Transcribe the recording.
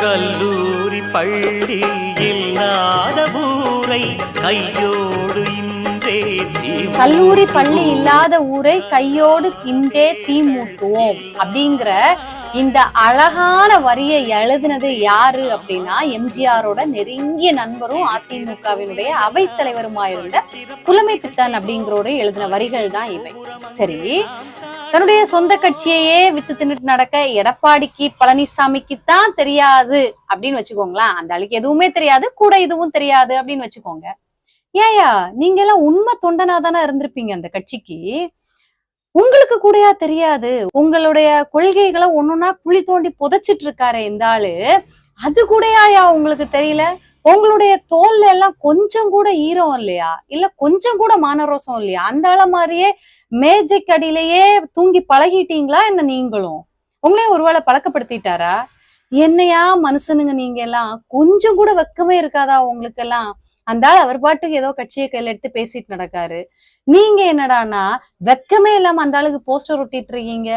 கல்லூரி பள்ளி இல்லாத ஊரை கையோடு இன்றே கல்லூரி பள்ளி இல்லாத ஊரை கையோடு இன்றே தீ மூட்டுவோம் அப்படிங்கிற இந்த அழகான வரியை எழுதினது யாரு அப்படின்னா எம்ஜிஆரோட நெருங்கிய நண்பரும் அதிமுகவினுடைய அவைத்தலைவருமாயிருந்த புலமை பித்தன் அப்படிங்கிறவரு எழுதின வரிகள் தான் இவை. சரி தன்னுடைய சொந்த கட்சியையே வித்து தின்னுட்டு நடக்க எடப்பாடிக்கு பழனிசாமிக்கு தான் தெரியாது அப்படின்னு வச்சுக்கோங்களேன். அந்த ஆளுக்கு எதுவுமே தெரியாது கூட இதுவும் தெரியாது அப்படின்னு வச்சுக்கோங்க. ஏயா நீங்க எல்லாம் உண்மை தொண்டனா தானே இருந்திருப்பீங்க அந்த கட்சிக்கு? உங்களுக்கு கூடயா தெரியாது. உங்களுடைய கொள்கைகளை ஒன்னொன்னா குழி தோண்டி புதைச்சிட்டு இருக்காரு இந்த ஆளு. அது கூடயாயா உங்களுக்கு தெரியல? உங்களுடைய தோல்ல எல்லாம் கொஞ்சம் கூட ஈரம் இல்லையா? இல்ல கொஞ்சம் கூட மானரோசம் இல்லையா? அந்த ஆள மாதிரியே மேஜைக்கு அடியிலேயே தூங்கி பழகிட்டீங்களா? என்ன நீங்களும்? உங்களையும் ஒருவேளை பழக்கப்படுத்திட்டாரா? என்னையா மனுஷனுங்க நீங்க எல்லாம்? கொஞ்சம் கூட வெக்கமே இருக்காதா உங்களுக்கு எல்லாம்? அந்த ஆள் அவர் பாட்டுக்கு ஏதோ கட்சியை கையில எடுத்து பேசிட்டு நடக்காரு. நீங்க என்னடான்னா வெக்கமே இல்லாம அந்த ஆளுக்கு போஸ்டர் ஒட்டிட்டு இருக்கீங்க?